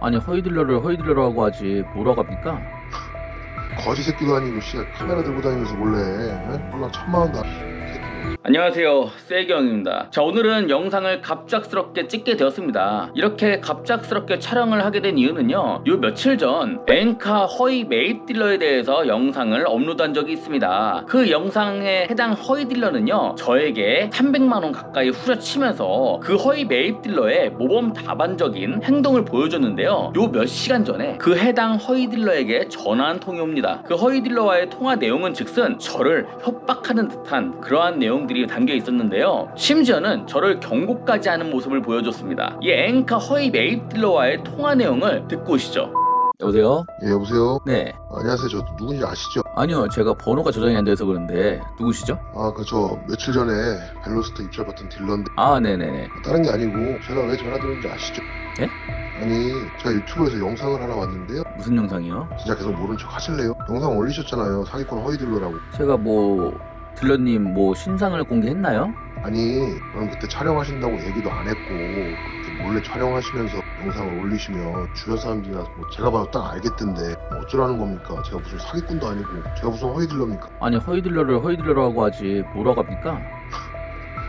아니 허위딜러를 허위딜러라고 하지 뭐라고 합니까? 거지 새끼도 아니고 씨 카메라 들고 다니면서 몰래 에? 몰라 천만 원도 안 안녕하세요. 세경입니다. 자 오늘은 영상을 갑작스럽게 찍게 되었습니다. 이렇게 갑작스럽게 촬영을 하게 된 이유는요 요 며칠 전 엔카 허위 매입 딜러에 대해서 영상을 업로드한 적이 있습니다. 그 영상에 해당 허위 딜러는요 저에게 300만원 가까이 후려치면서 그 허위 매입 딜러의 모범 답안적인 행동을 보여줬는데요 요 몇 시간 전에 그 해당 허위 딜러에게 전화 한 통이 옵니다. 그 허위 딜러와의 통화 내용은 즉슨 저를 협박하는 듯한 그러한 내용 들이 담겨 있었는데요. 심지어는 저를 경고까지 하는 모습을 보여줬습니다. 이 앵카 허위 매입 딜러와의 통화 내용을 듣고 오시죠. 여보세요? 예 여보세요 네. 안녕하세요 저 누군지 아시죠? 아니요, 제가 번호가 저장이 안 돼서 그런데 누구시죠? 아 그 저 며칠 전에 벨로스터 입찰 받은 딜러인데 아, 네네네. 다른 게 아니고 제가 왜 전화 드렸는지 아시죠? 예? 아니 제가 유튜브에서 영상을 하나 왔는데요 무슨 영상이요? 진짜 계속 모른 척 하실래요? 영상 올리셨잖아요 사기꾼 허위 딜러라고 제가 뭐 딜러님 뭐 신상을 공개했나요? 아니 그럼 그때 촬영하신다고 얘기도 안 했고 그렇게 몰래 촬영하시면서 영상을 올리시면 주변 사람들이나 뭐 제가 봐도 딱 알겠던데 뭐 어쩌라는 겁니까? 제가 무슨 사기꾼도 아니고 제가 무슨 허위 딜러입니까? 아니 허위딜러를 허위딜러라고 하지 뭐라고 합니까?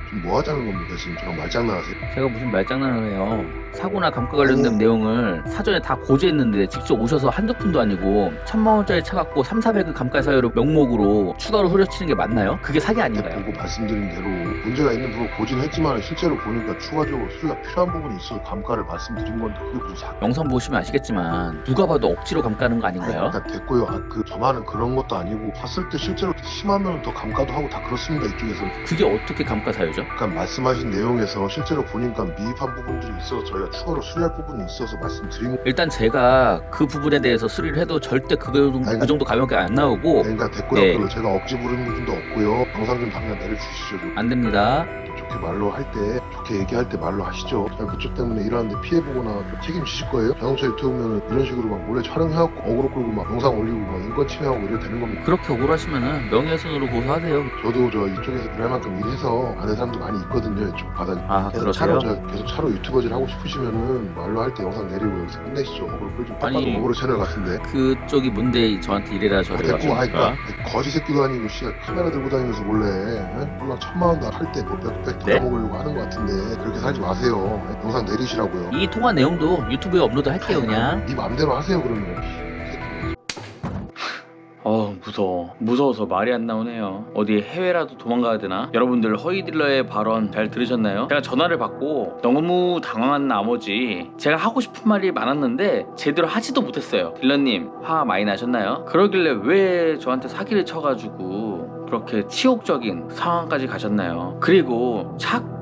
지금 뭐 하자는 겁니까? 지금 저랑 말장난 하세요? 제가 무슨 말장난을 해요. 사고나 감가 관련된 내용을 사전에 다 고지했는데 직접 오셔서 한두 푼도 아니고 천만 원짜리 차 갖고 3, 400은 감가 사유로 명목으로 추가로 후려치는 게 맞나요? 그게 사기 아닌가요? 보고 말씀드린 대로 문제가 있는 부분 고지는 했지만 실제로 보니까 추가적으로 수리가 필요한 부분이 있어서 감가를 말씀드린 건데 그게 무슨 사기 영상 보시면 아시겠지만 누가 봐도 억지로 감가는 거 아닌가요? 그러니까 됐고요. 아, 그 저만은 그런 것도 아니고 봤을 때 실제로 심하면 더 감가도 하고 다 그렇습니다 이쪽에서. 그게 어떻게 감가 사유죠? 그러니까 말씀하신 내용에서 실제로 보니까 미흡한 부분들이 있어서 저희가 추가로 수리할 부분이 있어서 말씀드린 거. 일단 제가 그 부분에 대해서 수리를 해도 절대 그, 정도- 그 정도 가격이 안 나오고 그러니까 됐고요. 네. 그리고 제가 억지 부르는 부분도 없고요. 영상 좀 당장 내려주시죠. 좀. 안 됩니다. 좋게 말로 할 때, 좋게 얘기할 때 말로 하시죠. 제가 그쪽 때문에 일하는데 피해보거나 좀 책임지실 거예요? 자동차 유튜브면 이런 식으로 막 몰래 촬영해갖고 어그로 끌고 막 영상 올리고 막 인권 침해하고 이래도 되는 겁니까? 그렇게 억울하시면은 명예훼손으로 고소하세요. 저도 저 이쪽에서 일할 만큼 일해서 아는 사람도 많이 있거든요. 이쪽 바닥에. 아 계속 차로 그러세요? 저 계속 차로 유튜버질 하고 싶으시면은 말로 할 때 영상 내리고 여기서 끝내시죠. 끌좀 딱 봐도 아니, 어그로 채널 같은데. 그쪽이 뭔데 저한테 이래라 아, 저래라 됐고? 하니까 거지 새끼도 아니고 씨 카메라 들고 다니면서 몰래 에? 몰라 천만 원 할때뭐 몇백 네? 받아먹으려고 하는 것 같은데 그렇게 살지 마세요. 에? 영상 내리시라고요. 이 통화 내용도 유튜브에 업로드 할게요 그냥 네 맘대로 하세요 그러면. 어 무서워 무서워서 말이 안 나오네요 어디 해외라도 도망가야 되나 여러분들 허위딜러의 발언 잘 들으셨나요? 제가 전화를 받고 너무 당황한 나머지 제가 하고 싶은 말이 많았는데 제대로 하지도 못했어요 딜러님 화 많이 나셨나요? 그러길래 왜 저한테 사기를 쳐가지고 그렇게 치욕적인 상황까지 가셨나요? 그리고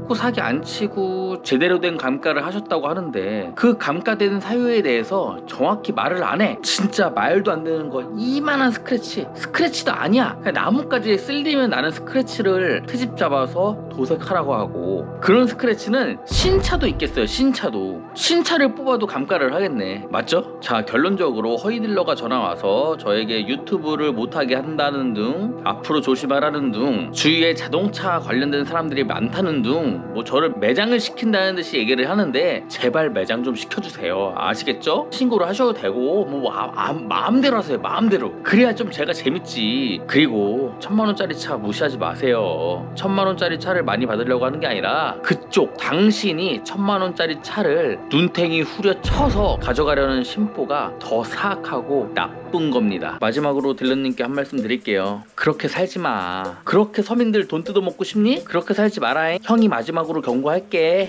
자꾸 사기 안 치고 제대로 된 감가를 하셨다고 하는데 그 감가되는 사유에 대해서 정확히 말을 안 해. 진짜 말도 안 되는 거 이만한 스크래치. 스크래치도 아니야. 나뭇가지에 쓸리면 나는 스크래치를 트집 잡아서 도색하라고 하고 그런 스크래치는 신차도 있겠어요. 신차도. 신차를 뽑아도 감가를 하겠네. 맞죠? 자 결론적으로 허위딜러가 전화 와서 저에게 유튜브를 못하게 한다는 등 앞으로 조심하라는 등 주위에 자동차 관련된 사람들이 많다는 등뭐 저를 매장을 시킨다는 듯이 얘기를 하는데 제발 매장 좀 시켜주세요. 아시겠죠? 신고를 하셔도 되고 뭐 아, 아, 마음대로 하세요. 마음대로. 그래야 좀 제가 재밌지. 그리고 천만 원짜리 차 무시하지 마세요. 천만 원짜리 차를 많이 받으려고 하는 게 아니라 그쪽 당신이 천만 원짜리 차를 눈탱이 후려쳐서 가져가려는 심보가 더 사악하고 나쁜 겁니다. 마지막으로 딜러님께 한 말씀 드릴게요. 그렇게 살지 마. 그렇게 서민들 돈 뜯어먹고 싶니? 그렇게 살지 마라 형이 마지막으로 경고할게